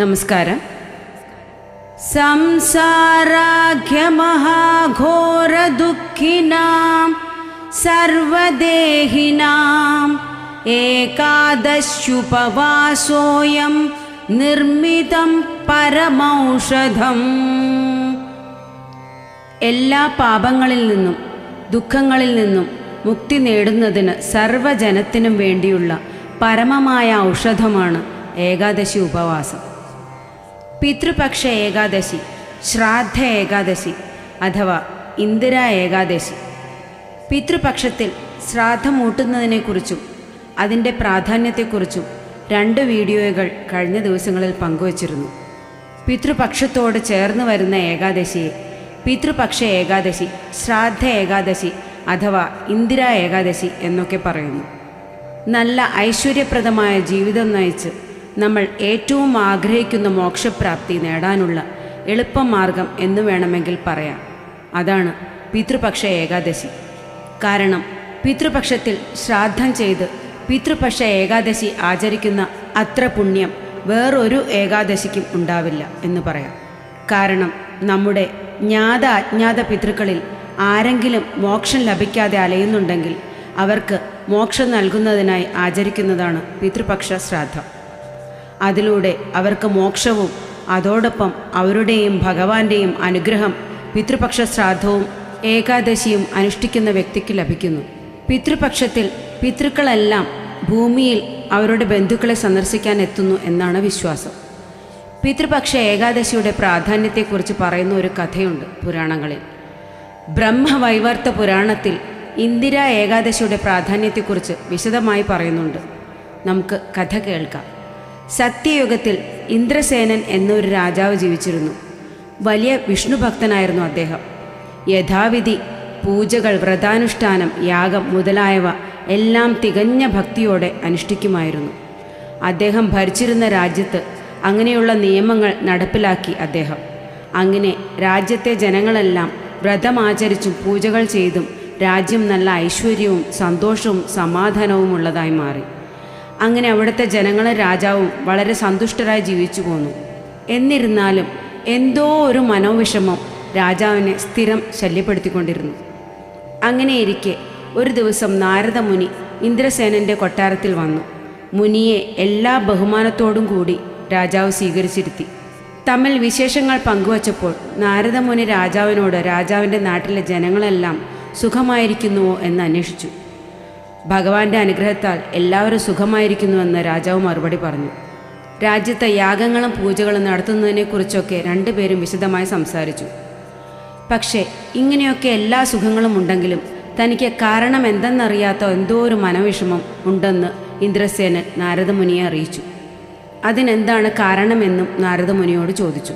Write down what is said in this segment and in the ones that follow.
നമസ്കാരം. സംസാരാഖ്യമഹാഘോരദുഃഖിനാം സർവദേഹിനാം ഏകാദശുപവാസോയം നിർമ്മിതം പരമൗഷധം. എല്ലാ പാപങ്ങളിൽ നിന്നും ദുഃഖങ്ങളിൽ നിന്നും മുക്തി നേടുന്നതിന് സർവജനത്തിനും വേണ്ടിയുള്ള പരമമായ ഔഷധമാണ് ഏകാദശി ഉപവാസം. പിതൃപക്ഷ ഏകാദശി ശ്രാദ്ധ ഏകാദശി അഥവാ ഇന്ദിര ഏകാദശി. പിതൃപക്ഷത്തിൽ ശ്രാദ്ധമൂട്ടുന്നതിനെക്കുറിച്ചും അതിന്റെ പ്രാധാന്യത്തെക്കുറിച്ചും രണ്ട് വീഡിയോകൾ കഴിഞ്ഞ ദിവസങ്ങളിൽ പങ്കുവച്ചിരുന്നു. പിതൃപക്ഷത്തോട് ചേർന്ന് വരുന്ന ഏകാദശിയെ പിതൃപക്ഷ ഏകാദശി ശ്രാദ്ധ ഏകാദശി അഥവാ ഇന്ദിര ഏകാദശി എന്നൊക്കെ പറയുന്നു. നല്ല ഐശ്വര്യപ്രദമായ ജീവിതം നയിച്ച് നമ്മൾ ഏറ്റവും ആഗ്രഹിക്കുന്ന മോക്ഷപ്രാപ്തി നേടാനുള്ള എളുപ്പമാർഗം എന്ന് വേണമെങ്കിൽ പറയാം. അതാണ് പിതൃപക്ഷ ഏകാദശി. കാരണം പിതൃപക്ഷത്തിൽ ശ്രാദ്ധം ചെയ്ത് പിതൃപക്ഷ ഏകാദശി ആചരിക്കുന്ന അത്ര പുണ്യം വേറൊരു ഏകാദശിക്കും ഉണ്ടാവില്ല എന്ന് പറയാം. കാരണം നമ്മുടെ ജ്ഞാത അജ്ഞാത പിതൃക്കളിൽ ആരെങ്കിലും മോക്ഷം ലഭിക്കാതെ അലയുന്നുണ്ടെങ്കിൽ അവർക്ക് മോക്ഷം നൽകുന്നതിനായി ആചരിക്കുന്നതാണ് പിതൃപക്ഷ ശ്രാദ്ധം. അതിലൂടെ അവർക്ക് മോക്ഷവും അതോടൊപ്പം അവരുടെയും ഭഗവാന്റെയും അനുഗ്രഹം പിതൃപക്ഷ ശ്രാദ്ധവും ഏകാദശിയും അനുഷ്ഠിക്കുന്ന വ്യക്തിക്ക് ലഭിക്കുന്നു. പിതൃപക്ഷത്തിൽ പിതൃക്കളെല്ലാം ഭൂമിയിൽ അവരുടെ ബന്ധുക്കളെ സന്ദർശിക്കാൻ എത്തുന്നു എന്നാണ് വിശ്വാസം. പിതൃപക്ഷ ഏകാദശിയുടെ പ്രാധാന്യത്തെക്കുറിച്ച് പറയുന്ന ഒരു കഥയുണ്ട് പുരാണങ്ങളിൽ. ബ്രഹ്മവൈവർത്ത പുരാണത്തിൽ ഇന്ദിര ഏകാദശിയുടെ പ്രാധാന്യത്തെക്കുറിച്ച് വിശദമായി പറയുന്നുണ്ട്. നമുക്ക് കഥ കേൾക്കാം. സത്യയുഗത്തിൽ ഇന്ദ്രസേനൻ എന്നൊരു രാജാവ് ജീവിച്ചിരുന്നു. വലിയ വിഷ്ണുഭക്തനായിരുന്നു അദ്ദേഹം. യഥാവിധി പൂജകൾ വ്രതാനുഷ്ഠാനം യാഗം മുതലായവ എല്ലാം തികഞ്ഞ ഭക്തിയോടെ അനുഷ്ഠിക്കുമായിരുന്നു. അദ്ദേഹം ഭരിച്ചിരുന്ന രാജ്യത്ത് അങ്ങനെയുള്ള നിയമങ്ങൾ നടപ്പിലാക്കി അദ്ദേഹം. അങ്ങനെ രാജ്യത്തെ ജനങ്ങളെല്ലാം വ്രതമാചരിച്ചും പൂജകൾ ചെയ്തും രാജ്യം നല്ല ഐശ്വര്യവും സന്തോഷവും സമാധാനവും ഉള്ളതായി മാറി. അങ്ങനെ അവിടുത്തെ ജനങ്ങളും രാജാവും വളരെ സന്തുഷ്ടരായി ജീവിച്ചു പോന്നു. എന്നിരുന്നാലും എന്തോ ഒരു മനോവിഷമം രാജാവിനെ സ്ഥിരം ശല്യപ്പെടുത്തിക്കൊണ്ടിരുന്നു. അങ്ങനെയിരിക്കെ ഒരു ദിവസം നാരദ മുനി ഇന്ദ്രസേനന്റെ കൊട്ടാരത്തിൽ വന്നു. മുനിയെ എല്ലാ ബഹുമാനത്തോടും കൂടി രാജാവ് സ്വീകരിച്ചിരുത്തി. തമ്മിൽ വിശേഷങ്ങൾ പങ്കുവച്ചപ്പോൾ നാരദമുനി രാജാവിനോട് രാജാവിന്റെ നാട്ടിലെ ജനങ്ങളെല്ലാം സുഖമായിരിക്കുന്നുവോ എന്ന് അന്വേഷിച്ചു. ഭഗവാന്റെ അനുഗ്രഹത്താൽ എല്ലാവരും സുഖമായിരിക്കുന്നുവെന്ന് രാജാവ് മറുപടി പറഞ്ഞു. രാജ്യത്തെ യാഗങ്ങളും പൂജകളും നടത്തുന്നതിനെക്കുറിച്ചൊക്കെ രണ്ടുപേരും വിശദമായി സംസാരിച്ചു. പക്ഷേ ഇങ്ങനെയൊക്കെ എല്ലാ സുഖങ്ങളും ഉണ്ടെങ്കിലും തനിക്ക് കാരണം എന്തെന്നറിയാത്ത എന്തോ ഒരു മനോവിഷമം ഉണ്ടെന്ന് ഇന്ദ്രസേനൻ നാരദമുനിയെ അറിയിച്ചു. അതിനെന്താണ് കാരണമെന്നും നാരദമുനിയോട് ചോദിച്ചു.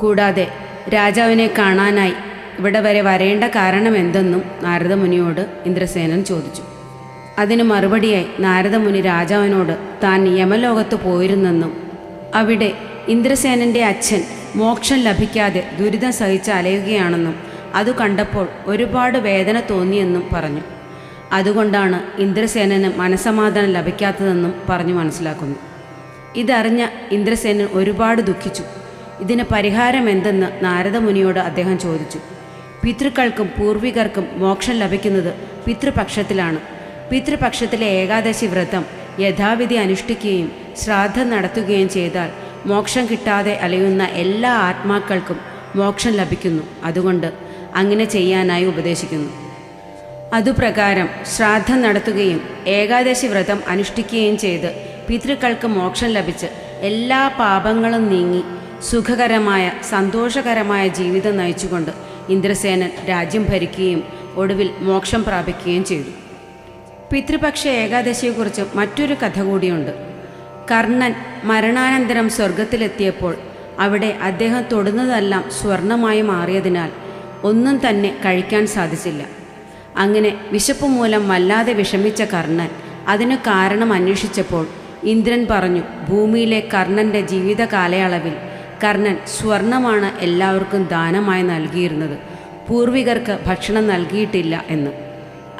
കൂടാതെ രാജാവിനെ കാണാനായി ഇവിടെ വരെ വരേണ്ട കാരണം എന്തെന്നും നാരദമുനിയോട് ഇന്ദ്രസേനൻ ചോദിച്ചു. അതിന് മറുപടിയായി നാരദമുനി രാജാവിനോട് താൻ യമലോകത്ത് പോയിരുന്നെന്നും അവിടെ ഇന്ദ്രസേനന്റെ അച്ഛൻ മോക്ഷം ലഭിക്കാതെ ദുരിതം സഹിച്ച് അലയുകയാണെന്നും അത് കണ്ടപ്പോൾ ഒരുപാട് വേദന തോന്നിയെന്നും പറഞ്ഞു. അതുകൊണ്ടാണ് ഇന്ദ്രസേനന് മനസമാധാനം ലഭിക്കാത്തതെന്നും പറഞ്ഞു മനസ്സിലാക്കുന്നു. ഇതറിഞ്ഞ ഇന്ദ്രസേനൻ ഒരുപാട് ദുഃഖിച്ചു. ഇതിന് പരിഹാരം എന്തെന്ന് നാരദമുനിയോട് അദ്ദേഹം ചോദിച്ചു. പിതൃക്കൾക്കും പൂർവികർക്കും മോക്ഷം ലഭിക്കുന്നത് പിതൃപക്ഷത്തിലാണ്. പിതൃപക്ഷത്തിലെ ഏകാദശി വ്രതം യഥാവിധി അനുഷ്ഠിക്കുകയും ശ്രാദ്ധം നടത്തുകയും ചെയ്താൽ മോക്ഷം കിട്ടാതെ അലയുന്ന എല്ലാ ആത്മാക്കൾക്കും മോക്ഷം ലഭിക്കുന്നു. അതുകൊണ്ട് അങ്ങനെ ചെയ്യാനായി ഉപദേശിക്കുന്നു. അതുപ്രകാരം ശ്രാദ്ധം നടത്തുകയും ഏകാദശി വ്രതം അനുഷ്ഠിക്കുകയും ചെയ്ത് പിതൃക്കൾക്ക് മോക്ഷം ലഭിച്ച് എല്ലാ പാപങ്ങളും നീങ്ങി സുഖകരമായ സന്തോഷകരമായ ജീവിതം നയിച്ചുകൊണ്ട് ഇന്ദ്രസേനൻ രാജ്യം ഭരിക്കുകയും ഒടുവിൽ മോക്ഷം പ്രാപിക്കുകയും ചെയ്തു. പിതൃപക്ഷ ഏകാദശിയെക്കുറിച്ച് മറ്റൊരു കഥ കൂടിയുണ്ട്. കർണൻ മരണാനന്തരം സ്വർഗത്തിലെത്തിയപ്പോൾ അവിടെ അദ്ദേഹം തൊടുന്നതെല്ലാം സ്വർണമായി മാറിയതിനാൽ ഒന്നും തന്നെ കഴിക്കാൻ സാധിച്ചില്ല. അങ്ങനെ വിശപ്പ് മൂലം വല്ലാതെ വിഷമിച്ച കർണൻ അതിനു കാരണം അന്വേഷിച്ചപ്പോൾ ഇന്ദ്രൻ പറഞ്ഞു ഭൂമിയിലെ കർണന്റെ ജീവിത കാലയളവിൽ കർണൻ സ്വർണമാണ് എല്ലാവർക്കും ദാനമായി നൽകിയിരുന്നത്. പൂർവികർക്ക് ഭക്ഷണം നൽകിയിട്ടില്ല എന്ന്.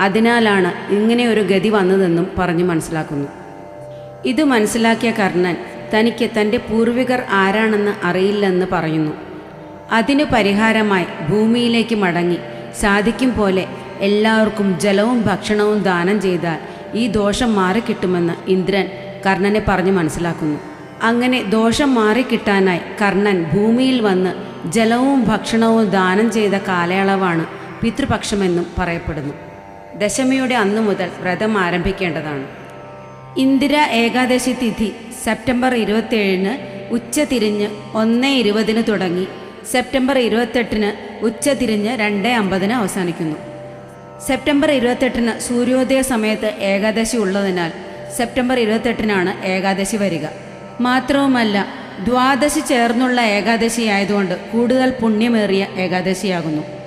അതിനാലാണ് ഇങ്ങനെ ഒരു ഗതി വന്നതെന്നും പറഞ്ഞു മനസ്സിലാക്കുന്നു. ഇത് മനസ്സിലാക്കിയ കർണൻ തനിക്ക് തന്റെ പൂർവികർ ആരാണെന്ന് അറിയില്ലെന്ന് പറയുന്നു. അതിനു പരിഹാരമായി ഭൂമിയിലേക്ക് മടങ്ങി സാധിക്കും പോലെ എല്ലാവർക്കും ജലവും ഭക്ഷണവും ദാനം ചെയ്താൽ ഈ ദോഷം മാറിക്കിട്ടുമെന്ന് ഇന്ദ്രൻ കർണനെ പറഞ്ഞു മനസ്സിലാക്കുന്നു. അങ്ങനെ ദോഷം മാറിക്കിട്ടാനായി കർണൻ ഭൂമിയിൽ വന്ന് ജലവും ഭക്ഷണവും ദാനം ചെയ്ത കാലയളവാണ് പിതൃപക്ഷമെന്നും പറയപ്പെടുന്നു. ദശമിയുടെ അന്നു മുതൽ വ്രതം ആരംഭിക്കേണ്ടതാണ്. ഇന്ദിര ഏകാദശി തിഥി സെപ്റ്റംബർ ഇരുപത്തേഴിന് ഉച്ചതിരിഞ്ഞ് ഒന്ന് ഇരുപതിന് തുടങ്ങി സെപ്റ്റംബർ ഇരുപത്തെട്ടിന് ഉച്ച തിരിഞ്ഞ് രണ്ട് അമ്പതിന് അവസാനിക്കുന്നു. സെപ്റ്റംബർ ഇരുപത്തെട്ടിന് സൂര്യോദയ സമയത്ത് ഏകാദശി ഉള്ളതിനാൽ സെപ്റ്റംബർ ഇരുപത്തെട്ടിനാണ് ഏകാദശി വരിക. മാത്രവുമല്ല ദ്വാദശി ചേർന്നുള്ള ഏകാദശി ആയതുകൊണ്ട് കൂടുതൽ പുണ്യമേറിയ ഏകാദശിയാകുന്നു.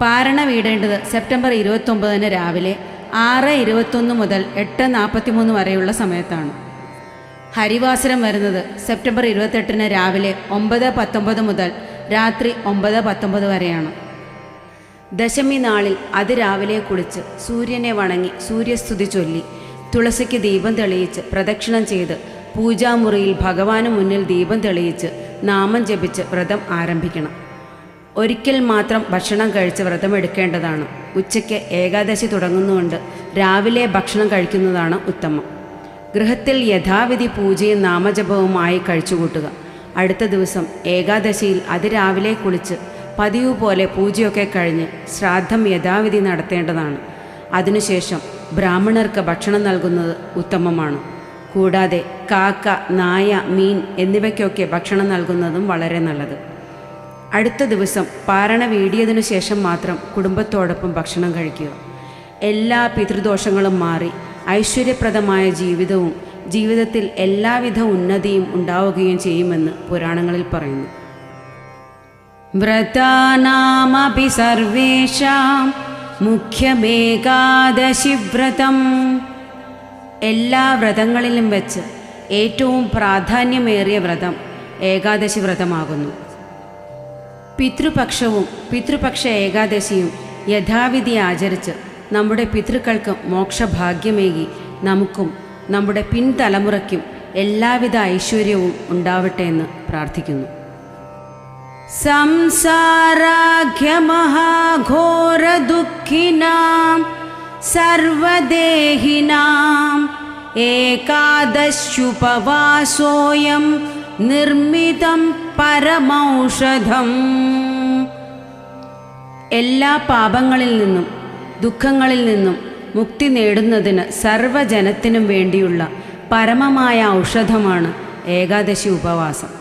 പാരണ വീടേണ്ടത് സെപ്റ്റംബർ ഇരുപത്തൊമ്പതിന് രാവിലെ ആറ് ഇരുപത്തൊന്ന് മുതൽ എട്ട് നാൽപ്പത്തിമൂന്ന് വരെയുള്ള സമയത്താണ്. ഹരിവാസരം വരുന്നത് സെപ്റ്റംബർ ഇരുപത്തെട്ടിന് രാവിലെ ഒമ്പത് പത്തൊമ്പത് മുതൽ രാത്രി ഒമ്പത് പത്തൊമ്പത് വരെയാണ്. ദശമി നാളിൽ അതിരാവിലെ കുളിച്ച് സൂര്യനെ വണങ്ങി സൂര്യസ്തുതി ചൊല്ലി തുളസിക്ക് ദീപം തെളിയിച്ച് പ്രദക്ഷിണം ചെയ്ത് പൂജാമുറിയിൽ ഭഗവാന് മുന്നിൽ ദീപം തെളിയിച്ച് നാമം ജപിച്ച് വ്രതം ആരംഭിക്കണം. ഒരിക്കൽ മാത്രം ഭക്ഷണം കഴിച്ച് വ്രതമെടുക്കേണ്ടതാണ് ഉച്ചയ്ക്ക് ഏകാദശി തുടങ്ങുന്നതുകൊണ്ട് രാവിലെ ഭക്ഷണം കഴിക്കുന്നതാണ് ഉത്തമം. ഗൃഹത്തിൽ യഥാവിധി പൂജയും നാമജപവുമായി കഴിച്ചുകൂട്ടുക. അടുത്ത ദിവസം ഏകാദശിയിൽ അതിരാവിലെ കുളിച്ച് പതിവ് പോലെ പൂജയൊക്കെ കഴിഞ്ഞ് ശ്രാദ്ധം യഥാവിധി നടത്തേണ്ടതാണ്. അതിനുശേഷം ബ്രാഹ്മണർക്ക് ഭക്ഷണം നൽകുന്നത് ഉത്തമമാണ്. കൂടാതെ കാക്ക നായ മീൻ എന്നിവയ്ക്കൊക്കെ ഭക്ഷണം നൽകുന്നതും വളരെ നല്ലത്. അടുത്ത ദിവസം പാരണ വീടിയതിനു ശേഷം മാത്രം കുടുംബത്തോടൊപ്പം ഭക്ഷണം കഴിക്കുക. എല്ലാ പിതൃദോഷങ്ങളും മാറി ഐശ്വര്യപ്രദമായ ജീവിതവും ജീവിതത്തിൽ എല്ലാവിധ ഉന്നതിയും ഉണ്ടാവുകയും ചെയ്യുമെന്ന് പുരാണങ്ങളിൽ പറയുന്നു. വ്രതാനാമപി സർവേഷാം മുഖ്യമേകാദശിവ്രതം. എല്ലാ വ്രതങ്ങളിലും വെച്ച് ഏറ്റവും പ്രാധാന്യമേറിയ വ്രതം ഏകാദശി വ്രതമാകുന്നു. പിതൃപക്ഷവും പിതൃപക്ഷ ഏകാദശിയും യഥാവിധി ആചരിച്ച് നമ്മുടെ പിതൃക്കൾക്ക് മോക്ഷഭാഗ്യമേകി നമുക്കും നമ്മുടെ പിൻതലമുറയ്ക്കും എല്ലാവിധ ഐശ്വര്യവും ഉണ്ടാവട്ടെ എന്ന് പ്രാർത്ഥിക്കുന്നു. സംസാരാഖ്യമഹാഘോരദുഃഖിനാം സർവദേഹിനാം ഏകാദശുപവാസോയം നിർമ്മിതം പരമൗഷധം. എല്ലാ പാപങ്ങളിൽ നിന്നും ദുഃഖങ്ങളിൽ നിന്നും മുക്തി നേടുന്നതിന് സർവജനത്തിനും വേണ്ടിയുള്ള പരമമായ ഔഷധമാണ് ഏകാദശി ഉപവാസം.